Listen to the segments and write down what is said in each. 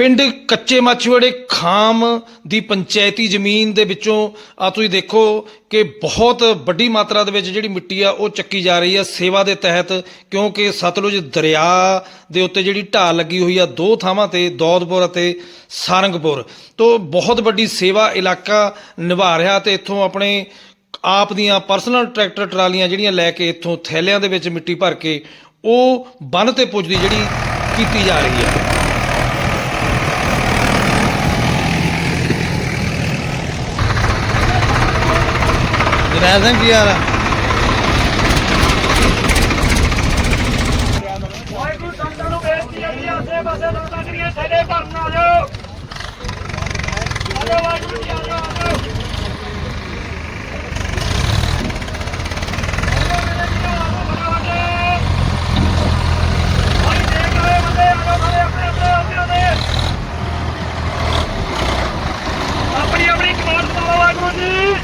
ਪਿੰਡ ਕੱਚੇ ਮਾਛੀਵਾੜੇ ਖਾਮ ਦੀ ਪੰਚਾਇਤੀ ਜ਼ਮੀਨ ਦੇ ਵਿੱਚੋਂ ਆ ਤੁਸੀਂ ਦੇਖੋ ਕਿ ਬਹੁਤ ਵੱਡੀ ਮਾਤਰਾ ਦੇ ਵਿੱਚ ਜਿਹੜੀ ਮਿੱਟੀ ਆ, ਉਹ ਚੱਕੀ ਜਾ ਰਹੀ ਆ ਸੇਵਾ ਦੇ ਤਹਿਤ, ਕਿਉਂਕਿ ਸਤਲੁਜ ਦਰਿਆ ਦੇ ਉੱਤੇ ਜਿਹੜੀ ਢਾਲ ਲੱਗੀ ਹੋਈ ਆ ਦੋ ਥਾਵਾਂ ਤੇ, ਦੌਦਪੁਰ ਅਤੇ ਸਾਰੰਗਪੁਰ। ਤੋਂ ਬਹੁਤ ਵੱਡੀ ਸੇਵਾ ਇਲਾਕਾ ਨਿਭਾ ਰਿਹਾ ਤੇ ਇੱਥੋਂ ਆਪਣੇ ਆਪ ਦੀਆਂ ਪਰਸਨਲ ਟਰੈਕਟਰ ਟਰਾਲੀਆਂ ਜਿਹੜੀਆਂ ਲੈ ਕੇ ਇੱਥੋਂ ਥੈਲਿਆਂ ਦੇ ਵਿੱਚ ਮਿੱਟੀ ਭਰ ਕੇ ਉਹ ਬੰਨ ਤੇ ਪੁੱਜਦੀ ਜਿਹੜੀ ਕੀਤੀ ਜਾ ਰਹੀ ਹੈ ਜਰੈਲ ਸਿੰਘ ਕੀ ਹਾਲ ਆ ਵਾਹਿਗੁਰੂ ਸੰਤਾਂ ਨੂੰ ਬੇਨਤੀ ਹੈ ਕਿ ਆਸੇ ਪਾਸੇ ਲੋਕਾਂ ਕਰੀਏ, ਸਾਡੇ ਭਰਨ ਆ ਜਾਓ ਵਾਹਿਗੁਰੂ ਜੀ ਆ ਜਾਓ ਆ ਜਾਓ ਭਾਈ ਦੇਖ ਰਹੇ ਬੰਦੇ ਆ ਜਾਓ ਸਾਰੇ ਆਪਣੇ ਆਪਣੇ ਆਉਂਦੇ ਆਉਂਦੇ ਆਪਣੀ ਆਪਣੀ ਕਮਾਂਡ ਪਾਓ ਵਾਹਿਗੁਰੂ ਜੀ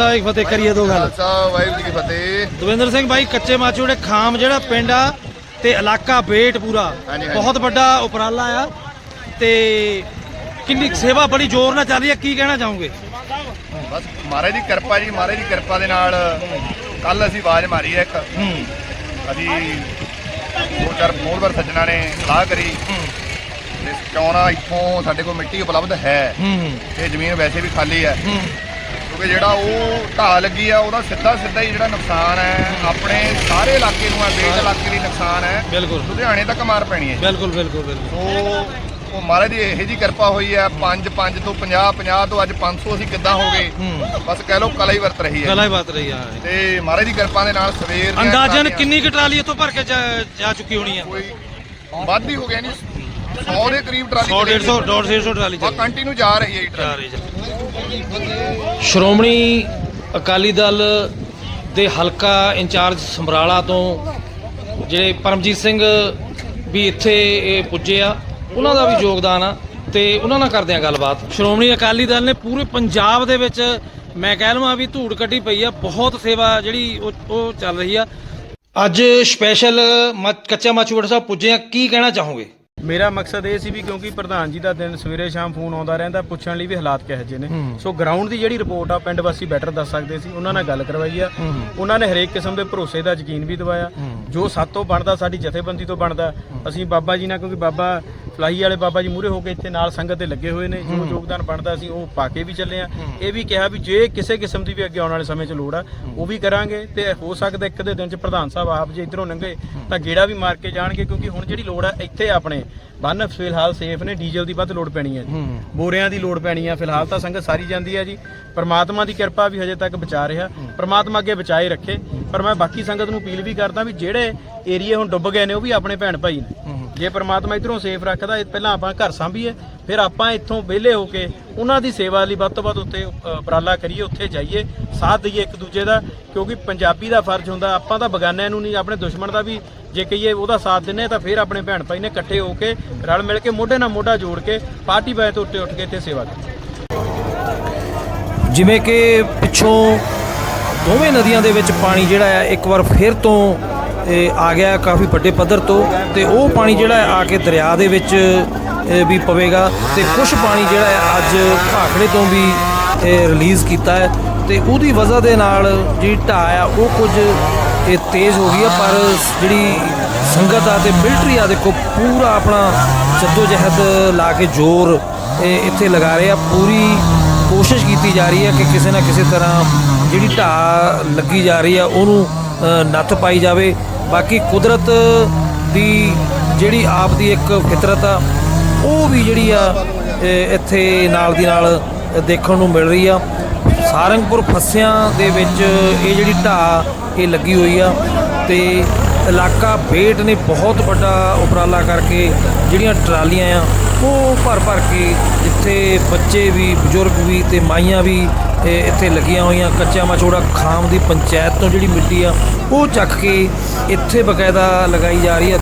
ਇੱਕ ਫਤਿਹ ਕਰੀਏ ਦੋ ਗੱਲ। ਖਾਲਸਾ ਵਾਹਿਗੁਰੂ ਜੀ ਕੀ ਫਤਿਹ। ਦਵਿੰਦਰ ਸਿੰਘ ਭਾਈ ਕੱਚੇ ਮਾਚੂੜੇ ਖਾਮ ਜਿਹੜਾ ਪਿੰਡ ਆ ਤੇ ਇਲਾਕਾ ਬੇਟ ਪੂਰਾ। ਹਾਂਜੀ, ਹਾਂਜੀ। ਬਹੁਤ ਵੱਡਾ ਉਪਰਾਲਾ ਆ ਤੇ ਕਿੰਨੀ ਸੇਵਾ ਬੜੀ ਜ਼ੋਰ ਨਾਲ ਚੱਲ ਰਹੀ ਹੈ ਕੀ ਕਹਿਣਾ ਚਾਹੋਗੇ? ਬਸ ਮਹਾਰਾਜ ਦੀ ਕਿਰਪਾ ਜੀ ਮਹਾਰਾਜ ਦੀ ਕਿਰਪਾ ਦੇ ਨਾਲ ਕੱਲ ਅਸੀਂ ਆਵਾਜ਼ ਮਾਰੀ ਹੈ ਇੱਕ। ਹੂੰ। ਅਸੀਂ ਦੋ ਚਾਰ ਹੋਰ ਵਾਰ ਸੱਜਣਾ ਨੇ ਸਲਾਹ ਕਰੀ। ਤੇ ਕਿਉਂ ਨਾ ਇੱਥੋਂ ਸਾਡੇ ਕੋਲ ਮਿੱਟੀ ਉਪਲਬਧ ਹੈ। ਹੂੰ। ਇਹ ਜ਼ਮੀਨ ਵੈਸੇ ਵੀ ਖਾਲੀ ਹੈ। ਹੂੰ। ਕਿਉਂਕਿ ਜਿਹੜਾ ਉਹ ਢਾਹ ਲੱਗੀ ਆ ਉਹਦਾ ਸਿੱਧਾ ਸਿੱਧਾ ਹੀ ਜਿਹੜਾ ਨੁਕਸਾਨ ਹੈ ਆਪਣੇ ਸਾਰੇ ਇਲਾਕੇ ਨੂੰ ਹੈ ਬੇਟ ਇਲਾਕੇ ਲਈ ਨੁਕਸਾਨ ਹੈ। ਬਿਲਕੁਲ। ਲੁਧਿਆਣੇ ਤੱਕ ਮਾਰ ਪੈਣੀ ਹੈ ਬਿਲਕੁਲ ਬਿਲਕੁਲ ਬਿਲਕੁਲ। ਸੋ ਉਹ ਮਹਾਰਾਜ ਦੀ ਇਹੋ ਜੀ ਕਿਰਪਾ ਹੋਈ ਹੈ 5 5 ਤੋਂ 50 50 ਤੋਂ ਅੱਜ 500 ਅਸੀਂ ਕਿੱਦਾਂ ਹੋ ਗਏ ਹੂੰ। ਬਸ ਕਹਿ ਲਓ ਕਲਾ ਹੀ ਵਰਤ ਰਹੀ ਹੈ ਕਲਾ ਹੀ ਬਾਤ ਰਹੀ ਆ। ਤੇ ਮਹਾਰਾਜ ਦੀ ਕਿਰਪਾ ਦੇ ਨਾਲ ਸਵੇਰ ਦੀਆਂ ਅੰਦਾਜ਼ਨ ਟਰਾਲੀਆਂ ਕਿੰਨੀ ਕੁ ਟਰਾਲੀ ਇੱਥੋਂ ਭਰ ਕੇ ਜਾ ਜਾ ਚੁੱਕੀ ਹੋਣੀ ਆ? ਕੋਈ ਵੱਧ ਹੀ ਹੋ ਗਿਆ ਨਹੀਂ 100 ਦੇ ਕਰੀਬ ਟਰਾਲੀ 100 150 150 ਟਰਾਲੀ ਬਾ ਚੱਲ ਕੰਟੀਨਿਊ ਜਾ ਰਹੀ ਹੈ ਇਹ ਜਾ ਟਰਾਲੀ। ਸ਼੍ਰੋਮਣੀ ਅਕਾਲੀ ਦਲ ਦੇ ਹਲਕਾ ਇੰਚਾਰਜ ਸਮਰਾਲਾ ਤੋਂ ਜਿਹੜੇ ਪਰਮਜੀਤ ਸਿੰਘ ਵੀ ਇੱਥੇ ਇਹ ਪੁੱਜੇ ਆ ਉਹਨਾਂ ਦਾ ਵੀ ਯੋਗਦਾਨ ਆ ਤੇ ਉਹਨਾਂ ਨਾਲ ਕਰਦੇ ਆ ਗੱਲਬਾਤ। ਸ਼੍ਰੋਮਣੀ ਅਕਾਲੀ ਦਲ ਨੇ ਪੂਰੇ ਪੰਜਾਬ ਦੇ ਵਿੱਚ ਮੈਂ ਕਹਿ ਲਵਾਂ ਵੀ ਧੂੜ ਕੱਢੀ ਪਈ ਆ ਬਹੁਤ ਸੇਵਾ ਜਿਹੜੀ ਉਹ ਉਹ ਚੱਲ ਰਹੀ ਆ। ਅੱਜ ਸਪੈਸ਼ਲ ਕੱਚਾ ਮਾਚੂੜ ਸਾਹਿਬ ਪੁੱਜੇ ਆ ਕੀ ਕਹਿਣਾ ਚਾਹੋਗੇ? ਮੇਰਾ ਮਕਸਦ ਇਹ ਸੀ ਵੀ ਕਿਉਂਕਿ ਪ੍ਰਧਾਨ ਜੀ ਦਾ ਦਿਨ ਸਵੇਰੇ ਸ਼ਾਮ ਫੋਨ ਆਉਂਦਾ ਰਹਿੰਦਾ ਪੁੱਛਣ ਲਈ ਵੀ ਹਾਲਾਤ ਕਿਹੋ ਜਿਹੇ ਨੇ। ਸੋ ਗਰਾਊਂਡ ਦੀ ਜਿਹੜੀ ਰਿਪੋਰਟ ਆ ਪਿੰਡ ਵਾਸੀ ਬੈਟਰ ਦੱਸ ਸਕਦੇ ਸੀ ਉਹਨਾਂ ਨਾਲ ਗੱਲ ਕਰਵਾਈ ਆ। ਉਹਨਾਂ ਨੇ ਹਰੇਕ ਕਿਸਮ ਦੇ ਭਰੋਸੇ ਦਾ ਯਕੀਨ ਵੀ ਦਿਵਾਇਆ। ਜੋ ਸਾਤੋਂ ਬਣਦਾ ਸਾਡੀ ਜਥੇਬੰਦੀ ਤੋਂ ਬਣਦਾ ਅਸੀਂ ਬਾਬਾ ਜੀ ਨਾਲ ਕਿਉਂਕਿ ਬਾਬਾ ਫਲਾਹੀ ਵਾਲੇ ਬਾਬਾ ਜੀ ਮੂਰੇ ਹੋ ਕੇ ਇੱਥੇ ਨਾਲ ਸੰਗਤ ਦੇ ਲੱਗੇ ਹੋਏ ਨੇ ਜੋ ਯੋਗਦਾਨ ਬਣਦਾ ਸੀ ਉਹ ਪਾ ਕੇ ਵੀ ਚੱਲੇ ਆ। ਇਹ ਵੀ ਕਿਹਾ ਵੀ ਜੇ ਕਿਸੇ ਕਿਸਮ ਦੀ ਵੀ ਅੱਗੇ ਆਉਣ ਵਾਲੇ ਸਮੇਂ 'ਚ ਲੋੜ ਆ ਉਹ ਵੀ ਕਰਾਂਗੇ ਤੇ ਹੋ ਸਕਦਾ ਇੱਕ ਦੇ ਦਿਨ 'ਚ ਪ੍ਰਧਾਨ ਸਾਹਿਬ ਆਪ ਜੇ ਇਧਰੋਂ ਲੰਘੇ ਤਾਂ ਗੇੜਾ ਵੀ ਮਾਰ ਕੇ ਜਾਣਗੇ ਕਿਉਂਕਿ ਹੁਣ ਜਿਹੜੀ ਲੋੜ ਆ ਇੱਥੇ ਆਪਣੇ ਬੰਨ ਫਿਲਹਾਲ ਸੇਫ ਨੇ ਡੀਜ਼ਲ ਦੀ ਵੱਧ ਲੋੜ ਪੈਣੀ ਹੈ ਜੀ। ਹੂੰ। ਬੋਰਿਆਂ ਦੀ ਲੋੜ ਪੈਣੀ ਆ ਫਿਲਹਾਲ ਤਾਂ ਸੰਗਤ ਸਾਰੀ ਜਾਂਦੀ ਹੈ ਜੀ। ਪਰਮਾਤਮਾ ਦੀ ਕਿਰਪਾ ਵੀ ਹਜੇ ਤੱਕ ਬਚਾ ਰਿਹਾ। ਪਰਮਾਤਮਾ ਅੱਗੇ ਬਚਾਏ ਰੱਖੇ ਪਰ ਮੈਂ ਬਾਕੀ ਸੰਗਤ ਨੂੰ ਅਪੀਲ ਵੀ ਕਰਦਾ ਵੀ ਜਿਹੜੇ ਏਰੀਏ ਹੁਣ ਡੁੱਬ ਗਏ ਨੇ ਉਹ ਵੀ ਆਪਣੇ ਭੈਣ ਭਾਈ ਨੇ। ਜੇ ਪਰਮਾਤਮਾ ਇਧਰੋਂ ਸੇਫ ਰੱਖਦਾ, ਇਹ ਪਹਿਲਾਂ ਆਪਾਂ ਘਰ ਸੰਭੀਏ, ਫਿਰ ਆਪਾਂ ਇੱਥੋਂ ਵਿਹਲੇ ਹੋ ਕੇ ਉਹਨਾਂ ਦੀ ਸੇਵਾ ਲਈ ਵੱਧ ਤੋਂ ਵੱਧ ਉੱਤੇ ਉਪਰਾਲਾ ਕਰੀਏ, ਉੱਥੇ ਜਾਈਏ, ਸਾਥ ਦਈਏ ਇੱਕ ਦੂਜੇ ਦਾ, ਕਿਉਂਕਿ ਪੰਜਾਬੀ ਦਾ ਫਰਜ਼ ਹੁੰਦਾ, ਆਪਾਂ ਤਾਂ ਬਗਾਨਿਆਂ ਨੂੰ ਨਹੀਂ, ਆਪਣੇ ਦੁਸ਼ਮਣ ਦਾ ਵੀ ਜੇ ਕਹੀਏ ਉਹਦਾ ਸਾਥ ਦਿੰਨੇ ਤਾਂ ਫਿਰ ਆਪਣੇ ਭੈਣ ਭਾਈ ਨੇ ਇਕੱਠੇ ਹੋ ਕੇ ਰਲ ਮਿਲ ਕੇ ਮੋਢੇ ਨਾਲ ਮੋਢਾ ਜੋੜ ਕੇ ਪਾਰਟੀ ਬਾਏ ਤੋਂ ਉੱਤੇ ਉੱਠ ਕੇ ਇੱਥੇ ਸੇਵਾ ਕਰੀਏ ਜਿਵੇਂ ਕਿ ਪਿੱਛੋਂ ਦੋਵੇਂ ਨਦੀਆਂ ਦੇ ਵਿੱਚ ਪਾਣੀ ਜਿਹੜਾ ਹੈ, ਇੱਕ ਵਾਰ ਫਿਰ ਤੋਂ ਇਹ ਆ ਗਿਆ ਕਾਫੀ ਵੱਡੇ ਪੱਧਰ ਤੋਂ ਤੇ ਉਹ ਪਾਣੀ ਜਿਹੜਾ ਆ ਕੇ ਦਰਿਆ ਦੇ ਵਿੱਚ ਵੀ ਪਵੇਗਾ ਤੇ ਕੁਝ ਪਾਣੀ ਜਿਹੜਾ ਹੈ ਅੱਜ ਭਾਖੜੇ ਤੋਂ ਵੀ ਰਿਲੀਜ਼ ਕੀਤਾ ਹੈ ਤੇ ਉਹਦੀ ਵਜ੍ਹਾ ਦੇ ਨਾਲ ਜਿਹੜੀ ਢਾਹ ਆ, ਉਹ ਕੁਝ ਇਹ ਤੇਜ਼ ਹੋ ਗਈ ਆ, ਪਰ ਜਿਹੜੀ ਸੰਗਤ ਆ ਤੇ ਮਿਲਟਰੀ ਆ ਦੇਖੋ, ਪੂਰਾ ਆਪਣਾ ਜੱਦੋ ਜਹਿਦ ਲਾ ਕੇ ਜ਼ੋਰ ਇੱਥੇ ਲਗਾ ਰਹੇ ਆ। ਪੂਰੀ ਕੋਸ਼ਿਸ਼ ਕੀਤੀ ਜਾ ਰਹੀ ਹੈ ਕਿ ਕਿਸੇ ਨਾ ਕਿਸੇ ਤਰ੍ਹਾਂ ਜਿਹੜੀ ਢਾਹ ਲੱਗੀ ਜਾ ਰਹੀ ਆ, ਉਹਨੂੰ ਨੱਥ ਪਾਈ ਜਾਵੇ। ਬਾਕੀ ਕੁਦਰਤ ਦੀ ਜਿਹੜੀ ਆਪ ਦੀ ਇੱਕ ਫਿਤਰਤ ਆ, ਉਹ ਵੀ ਜਿਹੜੀ ਆ ਇੱਥੇ ਨਾਲ ਦੀ ਨਾਲ ਦੇਖਣ ਨੂੰ ਮਿਲ ਰਹੀ ਆ। ਸਾਰੰਗਪੁਰ ਫਸਿਆਂ ਦੇ ਵਿੱਚ ਇਹ ਜਿਹੜੀ ਢਾਹ ਇਹ ਲੱਗੀ ਹੋਈ ਆ ਤੇ ਇਲਾਕਾ ਬੇਟ ਨੇ ਬਹੁਤ ਵੱਡਾ ਉਪਰਾਲਾ ਕਰਕੇ ਜਿਹੜੀਆਂ ਟਰਾਲੀਆਂ ਆ ਉਹ ਭਰ ਭਰ ਕੇ ਜਿੱਥੇ ਬੱਚੇ ਵੀ, ਬਜ਼ੁਰਗ ਵੀ ਤੇ ਮਾਈਆਂ ਵੀ ਇੱਥੇ ਲੱਗੀਆਂ ਹੋਈਆਂ ਕੱਚਾ ਮਚੋੜਾ ਖਾਮ ਦੀ ਪੰਚਾਇਤ ਤੋਂ ਜਿਹੜੀ ਮਿੱਟੀ ਆ, ਉਹ ਚੱਕ ਕੇ ਇੱਥੇ ਬਕਾਇਦਾ ਲਗਾਈ ਜਾ ਰਹੀ ਹੈ।